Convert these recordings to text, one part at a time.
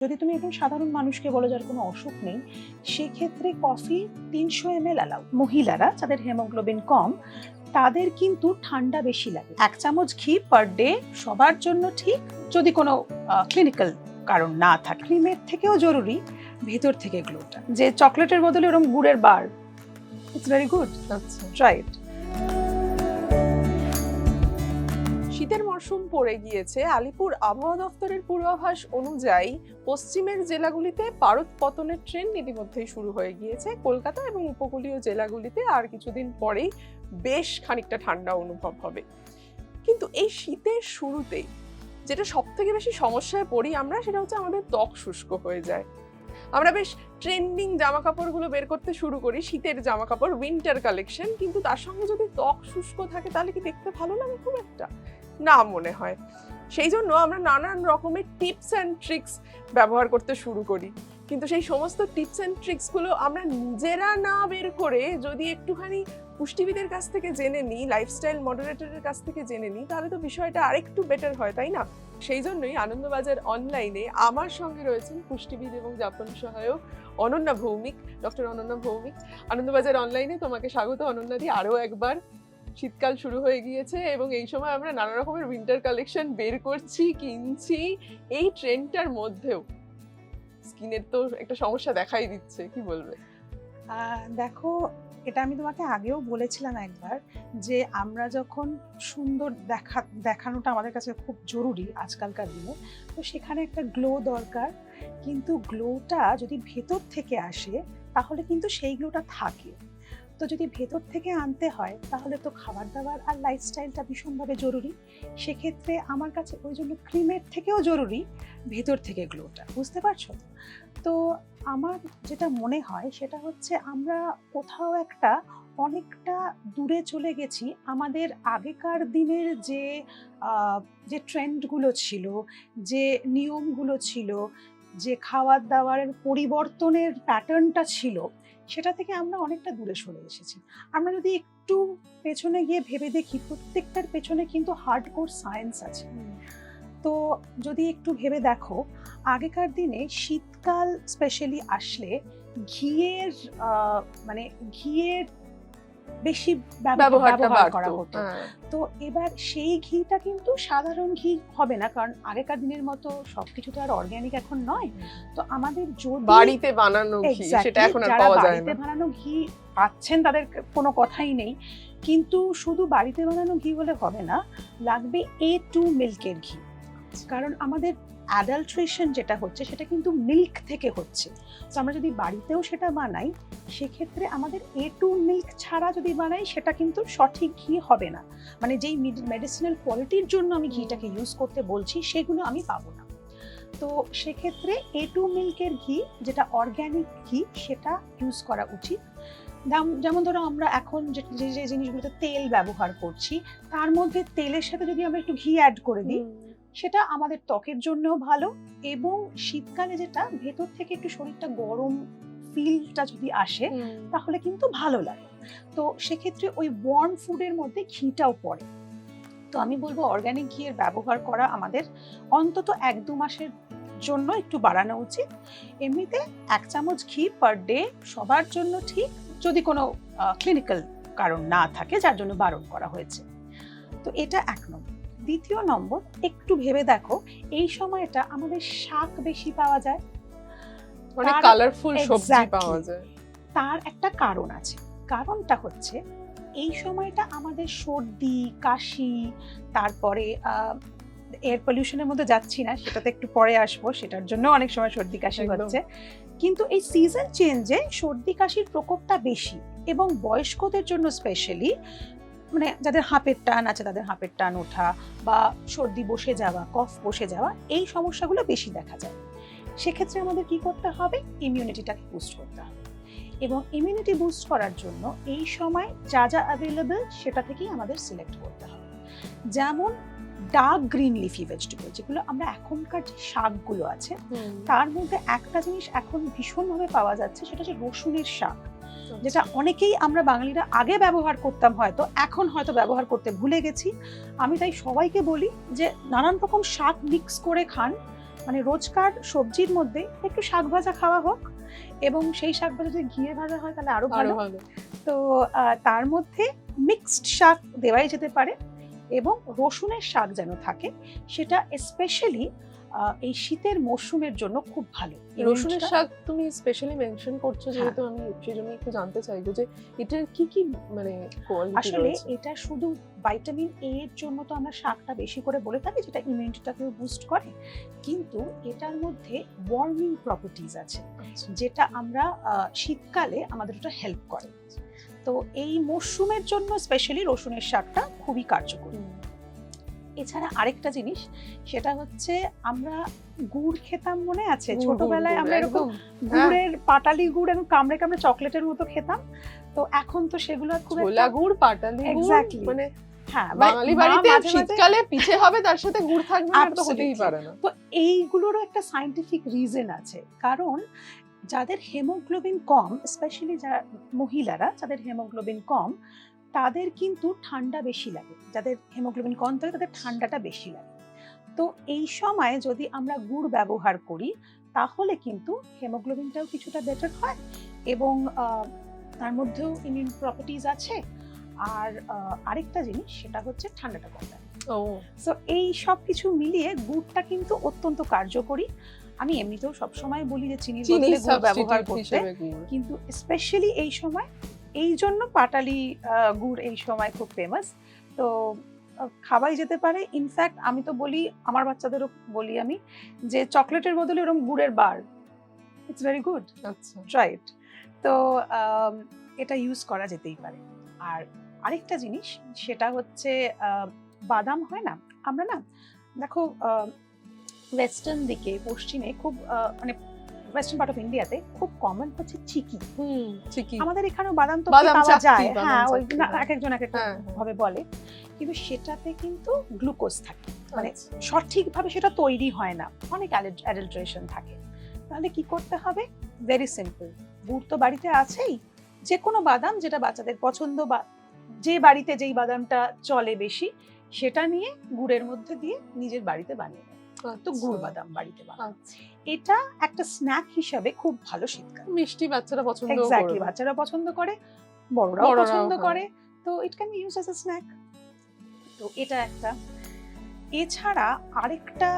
যদি তুমি একদম সাধারণ মানুষকে বলো যার কোনো অসুখ নেই সেক্ষেত্রে কফি তিনশো এম এল অ্যালাউ মহিলারা যাদের হেমোগ্লোবিন কম তাদের কিন্তু ঠান্ডা বেশি লাগে। এক চামচ ঘি পার ডে সবার জন্য ঠিক যদি কোনো ক্লিনিক্যাল কারণ না থাকে। ক্রিমের থেকেও জরুরি ভেতর থেকে গ্লোটা যে চকলেটের বদলে ওরকম গুড়ের বার। ইটস ভেরি গুড আচ্ছা। ট্রাই ইট শীতের মরশুম পড়ে গিয়েছে। আলিপুর আবহাওয়া দফতরের পূর্বাভাস অনুযায়ী পশ্চিমের জেলাগুলিতে পারদ পতনের ট্রেন্ড ইতিমধ্যেই শুরু হয়ে গিয়েছে। কলকাতা এবং উপকূলীয় জেলাগুলিতে আর কিছুদিন পরেই বেশ খানিকটা ঠান্ডা অনুভব হবে। কিন্তু এই শীতের শুরুতেই যেটা সব থেকে বেশি সমস্যায় পড়ি আমরা, সেটা হচ্ছে আমাদের ত্বক শুষ্ক হয়ে যায়। আমরা বেশ ট্রেন্ডিং জামা কাপড়গুলো বের করতে শুরু করি, শীতের জামা কাপড় উইন্টার কালেকশন কিন্তু তার সঙ্গে যদি ত্বক শুষ্ক থাকে তাহলে কি দেখতে ভালো লাগে খুব একটা? না মনে হয়। সেই জন্য আমরা নানান রকমের টিপস অ্যান্ড ট্রিক্স ব্যবহার করতে শুরু করি। কিন্তু সেই সমস্ত টিপস অ্যান্ড ট্রিক্সগুলো আমরা নিজেরা না বের করে যদি একটুখানি পুষ্টিবিদের কাছ থেকে জেনে নিই লাইফস্টাইল মডারেটরের কাছ থেকে জেনে নিই তাহলে তো বিষয়টা আরেকটু বেটার হয়, তাই না? সেই জন্যই আনন্দবাজার অনলাইনে আমার সঙ্গে রয়েছেন পুষ্টিবিদ এবং যাপন সহায়ক অনন্যা ভৌমিক ডক্টর অনন্যা ভৌমিক। আনন্দবাজার অনলাইনে তোমাকে স্বাগত অনন্যাদি আরও একবার। শীতকাল শুরু হয়ে গিয়েছে এবং এই সময় আমরা নানা রকমের উইন্টার কালেকশন বের করছি, কিনছি, এই ট্রেন্ডটার মধ্যেও। স্কিনের তো একটা সমস্যা দেখাই দিচ্ছে, কি বলবে? দেখো এটা আমি তোমাকে আগেও বলেছিলাম একবার যে আমরা যখন সুন্দর দেখা, দেখানোটা আমাদের কাছে খুব জরুরি আজকালকার দিনে, তো সেখানে একটা গ্লো দরকার। কিন্তু গ্লোটা যদি ভেতর থেকে আসে, তাহলে কিন্তু সেই গ্লোটা থাকে। তো যদি ভেতর থেকে আনতে হয়, তাহলে তো খাবার দাবার আর লাইফস্টাইলটা ভীষণভাবে জরুরি। সেক্ষেত্রে আমার কাছে ওই জন্য ক্রিমের থেকেও জরুরি ভেতর থেকে গ্লোটা বুঝতে পারছ? তো আমার যেটা মনে হয় সেটা হচ্ছে আমরা কোথাও একটা অনেকটা দূরে চলে গেছি। আমাদের আগেকার দিনের যে যে ট্রেন্ডগুলো ছিল যে নিয়মগুলো ছিল যে খাওয়ার দাওয়ারের পরিবর্তনের প্যাটার্নটা ছিল সেটা থেকে আমরা অনেকটা দূরে সরে এসেছি। আমরা যদি একটু পেছনে গিয়ে ভেবে দেখি প্রত্যেকটার পেছনে কিন্তু হার্ডকোর সায়েন্স আছে। তো যদি একটু ভেবে দেখো আগেকার দিনে শীতকাল স্পেশালি আসলে ঘিয়ের মানে ঘিয়ের বেশি ব্যব- ব্যবহার করা হতো। হ্যাঁ। তো এবার সেই ঘিটা কিন্তু সাধারণ ঘি হবে না কারণ আগেকার দিনের মতো সবকিছু তো আর অর্গ্যানিক এখন নয়। তো আমাদের যদি বাড়িতে বানানো ঘি সেটা এখন আর যারা পাওয়া যায় বাড়িতে না বানানো ঘি পাচ্ছেন তাদের কোনো কথাই নেই। কিন্তু শুধু বাড়িতে বানানো ঘি হলে হবে না লাগবে এ টু মিল্কের ঘি। কারণ আমাদের অ্যাডাল্ট্রেশন যেটা হচ্ছে, সেটা কিন্তু মিল্ক থেকে হচ্ছে। তো আমরা যদি বাড়িতেও সেটা বানাই, সেক্ষেত্রে আমাদের এ টু মিল্ক ছাড়া যদি বানাই, সেটা কিন্তু সঠিক ঘি হবে না। মানে যেই মেডিসিনাল কোয়ালিটির জন্য আমি ঘিটাকে ইউজ করতে বলছি, সেগুলো আমি পাবো না। তো সেক্ষেত্রে এ টু মিল্কের ঘি, যেটা অর্গ্যানিক ঘি, সেটা ইউজ করা উচিত। যেম- যেমন ধরো আমরা এখন যে যে জিনিসগুলোতে তেল ব্যবহার করছি, তার মধ্যে তেলের সাথে যদি আমরা একটু ঘি অ্যাড করে দিই সেটা আমাদের ত্বকের জন্যও ভালো এবং শীতকালে যেটা ভেতর থেকে একটু শরীরটা গরম ফিলটা যদি আসে তাহলে কিন্তু ভালো লাগে। তো সেক্ষেত্রে ওই ওয়ার্ম ফুডের মধ্যে ঘিটাও পড়ে। তো আমি বলব অর্গ্যানিক ঘিয়ের ব্যবহার করা আমাদের অন্তত এক দু মাসের জন্য একটু বাড়ানো উচিত। এমনিতে এক চামচ ঘি পার ডে সবার জন্য ঠিক যদি কোনো ক্লিনিক্যাল কারণ না থাকে যার জন্য বারণ করা হয়েছে। তো এটা এক নম্বর। দ্বিতীয় নম্বর একটু ভেবে দেখো এই সময়টা আমাদের শাক বেশি পাওয়া যায়। অনেক কালারফুল সবজি পাওয়া যায়। তার একটা কারণ আছে। কারণটা হচ্ছে এই সময়টা আমাদের সর্দি কাশি তারপরে এয়ার পলিউশনের মধ্যে যাচ্ছি না সেটাতে একটু পরে আসব সেটার জন্য অনেক সময় সর্দি কাশি হচ্ছে। কিন্তু এই সিজন চেঞ্জে সর্দি কাশির প্রকোপটা বেশি এবং বয়স্কদের জন্য স্পেশালি মানে যাদের হাঁপের টান আছে তাদের হাঁপের টান ওঠা বা সর্দি বসে যাওয়া কফ বসে যাওয়া এই সমস্যাগুলো বেশি দেখা যায়। সেক্ষেত্রে আমাদের কি করতে হবে? ইমিউনিটিটাকে বুস্ট করতে হবে। এবং ইমিউনিটি বুস্ট করার জন্য এই সময় যা যা অ্যাভেলেবেল সেটা থেকেই আমাদের সিলেক্ট করতে হবে। যেমন ডার্ক গ্রিন লিফি ভেজিটেবল যেগুলো আমরা এখনকার যে শাকগুলো আছে তার মধ্যে একটা জিনিস এখন ভীষণভাবে পাওয়া যাচ্ছে সেটা হচ্ছে রসুনের শাক। যেটা অনেকেই আমরা বাঙালিরা আগে ব্যবহার করতাম হয়তো এখন হয়তো ব্যবহার করতে ভুলে গেছি। আমি তাই সবাইকে বলি যে নানান রকম শাক মিক্স করে খান। মানে রোজকার সবজির মধ্যে একটু শাক ভাজা খাওয়া হোক এবং সেই শাক ভাজা যদি ঘিয়ে ভাজা হয় তাহলে আরও ভালো। ভালো। তো তার মধ্যে মিক্সড শাক দেওয়াই যেতে পারে এবং রসুনের শাক যেন থাকে সেটা স্পেশালি এই শীতের মরশুমের জন্য খুব ভালো রসুনের শাক তুমি স্পেশালি মেনশন করছ হ্যাঁ। যেহেতু আমি সেই জন্য একটু জানতে চাইব যে এটার কি কি মানে আসলে এটা শুধু ভাইটামিন এ এর জন্য তো আমরা শাকটা বেশি করে বলে থাকি যেটা ইমিউনিটিটাকেও বুস্ট করে কিন্তু এটার মধ্যে ওয়ার্মিং প্রপার্টিজ আছে আচ্ছা। যেটা আমরা শীতকালে আমাদের ওটা হেল্প করে তো এই মরশুমের জন্য স্পেশালি রসুনের শাকটা খুবই কার্যকরী। এছাড়া আরেকটা জিনিস সেটা হচ্ছে আমরা গুড় খেতাম মনে আছে। ছোটবেলায় আমরা এরকম হ্যাঁ। গুড়ের পাটালি গুড় এবং কামড়ে কামড়ে চকলেটের মতো খেতাম। তো এখন তো সেগুলো খুব একটা- গুড় পাটালি গুড় মানে হ্যাঁ মানে বাঙালি বাড়িতে মাঝে মাঝে- শীতকালে পিঠে হবে তার সাথে গুড় থাকবে না, তো হতেই পারে না। তো এইগুলোরও একটা সাইন্টিফিক রিজন আছে। কারণ যাদের হেমোগ্লোবিন কম স্পেশালি যারা মহিলারা যাদের হেমোগ্লোবিন কম তাদের কিন্তু ঠান্ডা বেশি লাগে। যাদের হেমোগ্লোবিন কম থাকে তাদের ঠান্ডাটা বেশি লাগে। তো এই সময় যদি আমরা গুড় ব্যবহার করি তাহলে কিন্তু হেমোগ্লোবিনটাও কিছুটা বেটার হয় এবং তার মধ্যেও ইমিউন প্রপার্টিজ আছে। আর আরেকটা জিনিস সেটা হচ্ছে ঠান্ডাটা কমায় ও। সো এই সব কিছু মিলিয়ে গুড়টা কিন্তু অত্যন্ত কার্যকরী। আমি এমনিতেও সবসময় বলি যে চিনির চিনি বদলে গুড় ব্যবহার করতে। কিন্তু স্পেশালি এই সময় এই জন্য পাটালি গুড় এই সময় খুব ফেমাস তো খাওয়াই যেতে পারে। ইনফ্যাক্ট আমি তো বলি আমার বাচ্চাদেরও বলি আমি যে চকলেটের বদলে এরকম গুড়ের বার। ইটস ভেরি গুড রাইট তো এটা ইউজ করা যেতেই পারে। আর আরেকটা জিনিস সেটা হচ্ছে বাদাম হয় না? আমরা না দেখো ওয়েস্টার্ন দিকে পশ্চিমে খুব মানে ওয়েস্টার্ন পার্ট অফ ইন্ডিয়াতে খুব কমন হচ্ছে চিকি। ঠিকই আমাদের এখানেও বাদাম তো পাওয়া যায়। হ্যাঁ ওই। এক একজন এক এক। ভাবে বলে। কিন্তু সেটাতে কিন্তু গ্লুকোজ থাকে। মানে আচ্ছা। সঠিকভাবে সেটা তৈরি হয় না। অনেক অ্যাডাল্ট্রেশন থাকে। তাহলে কি করতে হবে? ভেরি সিম্পল গুড় তো বাড়িতে আছেই। যে কোনো বাদাম যেটা বাচ্চাদের পছন্দ বা যে বাড়িতে যেই বাদামটা চলে বেশি সেটা নিয়ে গুড়ের মধ্যে দিয়ে নিজের বাড়িতে বানিয়ে নেয় তো গুড় আচ্ছা। বাদাম বাড়িতে বানানো। আচ্ছা। এটা একটা স্ন্যাক হিসাবে খুব ভালো শীতকাল। মিষ্টি বাচ্চারা পছন্দ এক্স্যাক্টলি বাচ্চারা পছন্দ করে বড়রাও পছন্দ। করে। তো it can be use as a snack তো এটা একটা। এছাড়া আরেকটা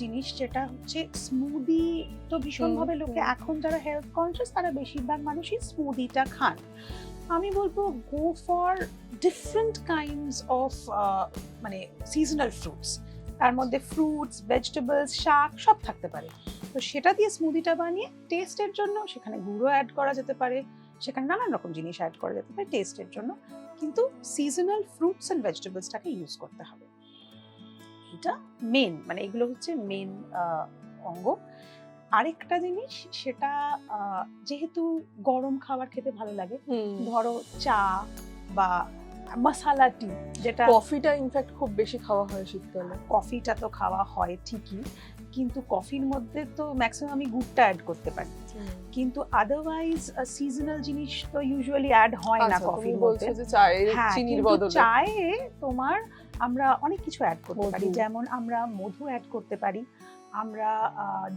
জিনিস যেটা হচ্ছে স্মুদি তো ভীষণভাবে লোকে এখন যারা হেলথ কনসিয়াস তারা বেশিরভাগ মানুষই স্মুদিটা খান। আমি বলব go for different kinds of মানে সিজনাল ফ্রুটস তার মধ্যে ফ্রুটস ভেজিটেবলস শাক সব থাকতে পারে। তো সেটা দিয়ে স্মুদিটা বানিয়ে টেস্টের জন্য সেখানে গুঁড়ো অ্যাড করা যেতে পারে সেখানে নানান রকম জিনিস অ্যাড করা যেতে পারে টেস্টের জন্য। কিন্তু সিজনাল ফ্রুটস অ্যান্ড ভেজিটেবলসটাকে ইউজ করতে হবে। এটা মেন মানে এগুলো হচ্ছে মেন অঙ্গ। আরেকটা জিনিস সেটা আহ, যেহেতু গরম খাবার খেতে ভালো লাগে ধরো চা বা মশালা টি যেটা কফিটা ইনফ্যাক্ট খুব বেশি খাওয়া হয় শীতকালে। কফিটা তো খাওয়া হয় ঠিকই কিন্তু কফির মধ্যে তো ম্যাক্সিমাম আমি গুড়টা অ্যাড করতে পারি। কিন্তু আদারওয়াইজ সিজনাল জিনিস তো ইউজুয়ালি অ্যাড হয় না আচ্ছা, কফির মধ্যে। যে চায়ের হ্যাঁ চিনির বদলে। চায়ে তোমার আমরা অনেক কিছু অ্যাড করতে পারি যেমন আমরা মধু অ্যাড করতে পারি আমরা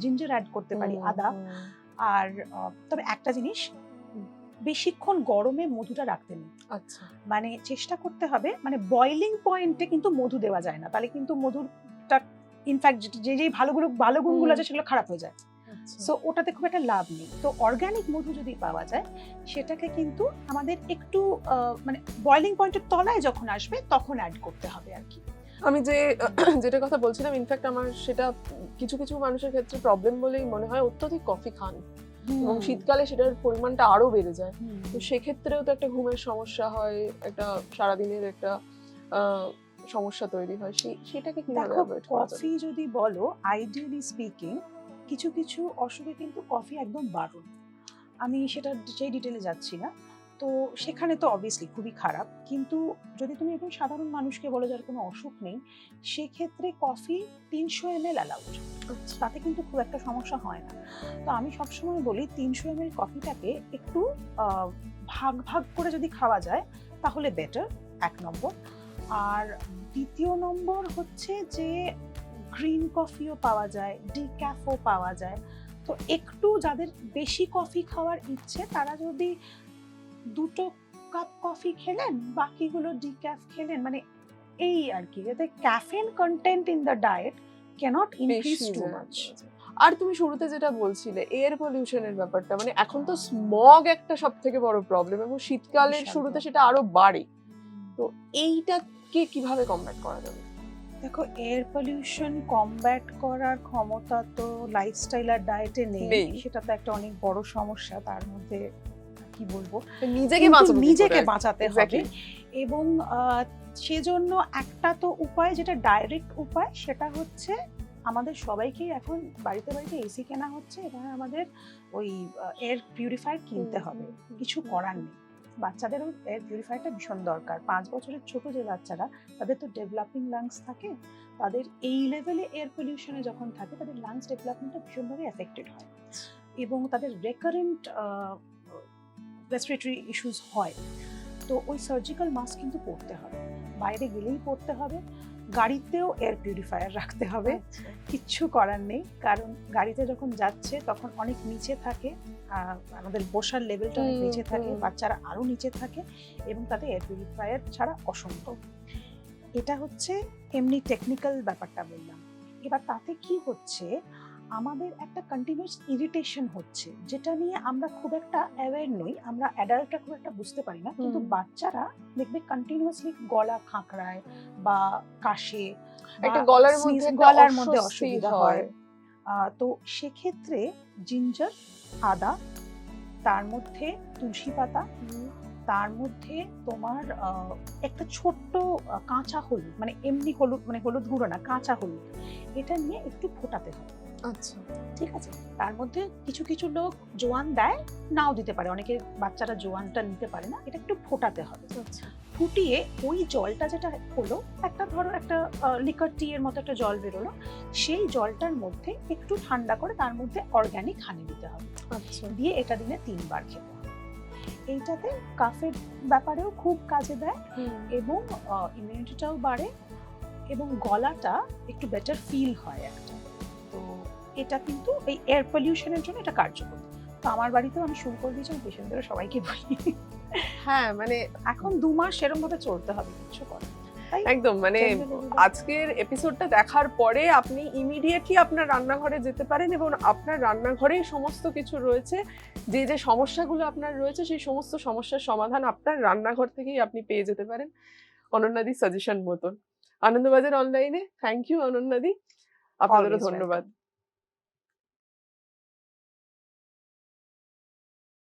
জিঞ্জার অ্যাড করতে পারি আদা। আর তবে একটা জিনিস বেশিক্ষণ গরমে মধুটা রাখতে নেই। আচ্ছা। মানে চেষ্টা করতে হবে মানে বয়লিং পয়েন্টে কিন্তু মধু দেওয়া যায় না। তাহলে কিন্তু মধুরটা ইনফ্যাক্ট যে যে ভালোগুলো ভালো গুণগুলো আছে সেগুলো খারাপ হয়ে যায়। আচ্ছা। সো ওটাতে খুব একটা লাভ নেই। তো অর্গানিক মধু যদি পাওয়া যায় সেটাকে কিন্তু আমাদের একটু মানে বয়লিং পয়েন্টের তলায় যখন আসবে তখন অ্যাড করতে হবে আর কি। আমি যে যেটা কথা বলছিলাম ইনফ্যাক্ট আমার সেটা কিছু কিছু মানুষের ক্ষেত্রে প্রবলেম বলেই মনে হয় অত্যধিক কফি খান। এবং শীতকালে সেটার পরিমাণটা আরও বেড়ে যায়। তো সেক্ষেত্রেও তো একটা ঘুমের সমস্যা হয় একটা সারাদিনের একটা সমস্যা তৈরি হয়। সেটাকে কীভাবে করা কফি যদি বলো আইডিয়ালি স্পিকিং কিছু কিছু অসুখে কিন্তু কফি একদম বারণ। আমি সেটা সেই ডিটেলে যাচ্ছি না। তো সেখানে তো অবভিয়াসলি খুবই খারাপ। কিন্তু যদি তুমি একদম সাধারণ মানুষকে বলো যার কোনো অসুখ নেই সেক্ষেত্রে কফি তিনশো এম এল অ্যালাউড। তাতে কিন্তু খুব একটা সমস্যা হয় না। তো আমি সবসময় বলি তিনশো এম এল কফিটাকে একটু ভাগ ভাগ করে যদি খাওয়া যায় তাহলে বেটার এক নম্বর। আর দ্বিতীয় নম্বর হচ্ছে যে গ্রিন কফিও পাওয়া যায় ডিক্যাফও পাওয়া যায়। তো একটু যাদের বেশি কফি খাওয়ার ইচ্ছে তারা যদি দুটো কাপ কফি খেলেন বাকিগুলো ডিক্যাফ খেলেন মানে এই আর কি যাতে caffeine content in the diet cannot increase too much আর তুমি শুরুতে যেটা বলছিলে এয়ার পলিউশনের ব্যাপারটা মানে এখন তো স্মগ একটা সব থেকে বড় প্রবলেম এবং শীতকালের শুরুতে সেটা আরও বাড়ে। তো এইটাকে কীভাবে কমব্যাট করা যাবে? দেখো এয়ার পলিউশন কমব্যাট করার ক্ষমতা তো লাইফস্টাইল আর ডায়েটে নেই। নেই। সেটা তো একটা অনেক বড় সমস্যা তার মধ্যে কি বলব? নিজেকে নিজেকে বাঁচাতে হবে। এবং সেজন্য একটা তো উপায় যেটা ডাইরেক্ট উপায় সেটা হচ্ছে আমাদের সবাইকেই এখন বাড়িতে বাড়িতে এসি কেনা হচ্ছে এবং আমাদের ওই এয়ার পিউরিফায়ার কিনতে হবে। কিছু করার নেই। বাচ্চাদেরও এয়ার পিউরিফায়ারটা ভীষণ দরকার। পাঁচ বছরের ছোট যে বাচ্চারা তাদের তো ডেভেলপিং লাংস থাকে। তাদের এই লেভেলে এয়ার পলিউশনে যখন থাকে তাদের লাংস ডেভেলপমেন্টটা ভীষণভাবে এফেক্টেড হয়। এবং তাদের রেকারেন্ট রেসপিরেটরি ইস্যুস হয় তো ওই সার্জিক্যাল মাস্ক কিন্তু পরতে হবে। বাইরে গেলেই পরতে হবে গাড়িতেও এয়ার পিউরিফায়ার রাখতে হবে আচ্ছা। কিচ্ছু করার নেই কারণ গাড়িতে যখন যাচ্ছে তখন অনেক নিচে থাকে আমাদের বসার লেভেলটা অনেক নিচে থাকে বাচ্চারা আরও নিচে থাকে এবং তাতে এয়ার পিউরিফায়ার ছাড়া অসম্ভব। এটা হচ্ছে এমনি টেকনিক্যাল ব্যাপারটা বললাম। এবার তাতে কি হচ্ছে আমাদের একটা কন্টিনিউয়াস ইরিটেশন হচ্ছে যেটা নিয়ে আমরা খুব একটা অ্যাওয়্যার নই আমরা অ্যাডাল্টরা খুব একটা বুঝতে পারি না কিন্তু বাচ্চারা দেখবে কন্টিনিউয়াসলি গলা খাঁকড়ায় বা কাশে একটা গলার মধ্যে গলার মধ্যে অসুবিধা হয়। তো সেক্ষেত্রে জিঞ্জার আদা তার মধ্যে তুলসী পাতা তার মধ্যে তোমার একটা ছোট্ট কাঁচা হলুদ মানে এমনি হলুদ মানে হলুদ গুঁড়ো না কাঁচা হলুদ এটা নিয়ে একটু ফোটাতে হবে। আচ্ছা। ঠিক আছে? তার মধ্যে কিছু কিছু লোক জোয়ান দেয় নাও দিতে পারে। অনেকে বাচ্চারা জোয়ানটা নিতে পারে না এটা একটু ফোটাতে হবে। আচ্ছা। ফুটিয়ে ওই জলটা যেটা হলো একটা ধরো একটা লিকার টি এর মতো একটা জল বেরোলো সেই জলটার মধ্যে একটু ঠান্ডা করে তার মধ্যে অর্গ্যানিক হানি দিতে হবে। আচ্ছা। দিয়ে এটা দিনে তিনবার খেতে হবে। এইটাতে কাফের ব্যাপারেও খুব কাজে দেয় এবং ইমিউনিটিটাও বাড়ে এবং গলাটা একটু বেটার ফিল হয় একটা। এটা কিন্তু এই এয়ার পলিউশনের জন্য এটা কার্যকর। তো আমার বাড়িতেও আমি শুরু করে দিয়েছি আমি পেশেন্টদের সবাইকে বলি। হ্যাঁ মানে এখন দু মাস সেরকম ভাবে চলতে হবে কিছু করে একদম মানে আজকের এপিসোডটা দেখার পরে আপনি ইমিডিয়েটলি আপনার রান্নাঘরে যেতে পারেন এবং আপনার রান্নাঘরেই সমস্ত কিছু রয়েছে। যে যে সমস্যাগুলো আপনার রয়েছে সেই সমস্ত সমস্যার সমাধান আপনার রান্নাঘর থেকেই আপনি পেয়ে যেতে পারেন। অনন্যাদি সাজেশন মতন। আনন্দবাজার অনলাইনে থ্যাংক ইউ অনন্যাদি। আপনাদেরও ধন্যবাদ।